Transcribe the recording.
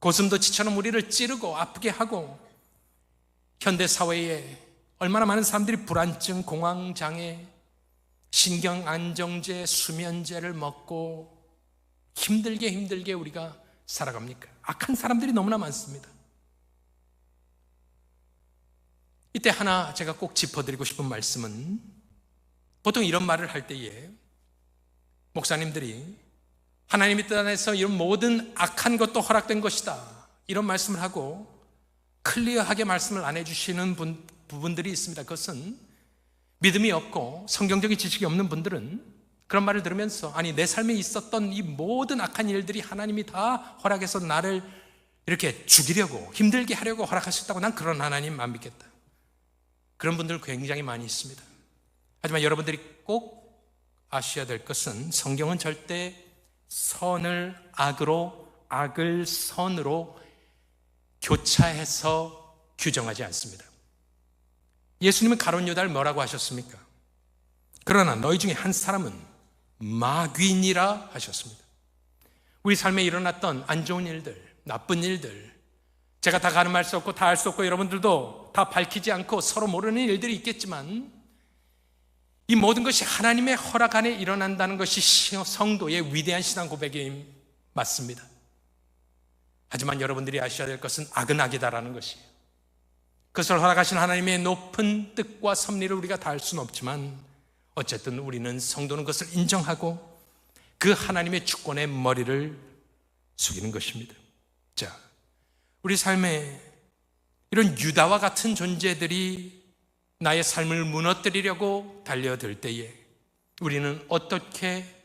고슴도 치처럼 우리를 찌르고 아프게 하고 현대 사회에 얼마나 많은 사람들이 불안증, 공황 장애, 신경 안정제, 수면제를 먹고 힘들게 힘들게 우리가 살아갑니까? 악한 사람들이 너무나 많습니다. 이때 하나 제가 꼭 짚어드리고 싶은 말씀은 보통 이런 말을 할 때에 목사님들이 하나님의 뜻 안에서 이런 모든 악한 것도 허락된 것이다. 이런 말씀을 하고 클리어하게 말씀을 안 해주시는 분, 부분들이 있습니다. 그것은 믿음이 없고 성경적인 지식이 없는 분들은 그런 말을 들으면서 아니 내 삶에 있었던 이 모든 악한 일들이 하나님이 다 허락해서 나를 이렇게 죽이려고 힘들게 하려고 허락하셨다고 난 그런 하나님 안 믿겠다. 그런 분들 굉장히 많이 있습니다. 하지만 여러분들이 꼭 아셔야 될 것은 성경은 절대 선을 악으로 악을 선으로 교차해서 규정하지 않습니다. 예수님은 가론 유다를 뭐라고 하셨습니까? 그러나 너희 중에 한 사람은 마귀니라 하셨습니다. 우리 삶에 일어났던 안 좋은 일들, 나쁜 일들, 제가 다 가늠할 수 없고 다 알 수 없고 여러분들도 다 밝히지 않고 서로 모르는 일들이 있겠지만 이 모든 것이 하나님의 허락 안에 일어난다는 것이 성도의 위대한 신앙 고백이 맞습니다. 하지만 여러분들이 아셔야 될 것은 악은 악이다라는 것이에요. 그것을 허락하신 하나님의 높은 뜻과 섭리를 우리가 다 알 수는 없지만 어쨌든 우리는 성도는 그것을 인정하고 그 하나님의 주권의 머리를 숙이는 것입니다. 자, 우리 삶에 이런 유다와 같은 존재들이 나의 삶을 무너뜨리려고 달려들 때에 우리는 어떻게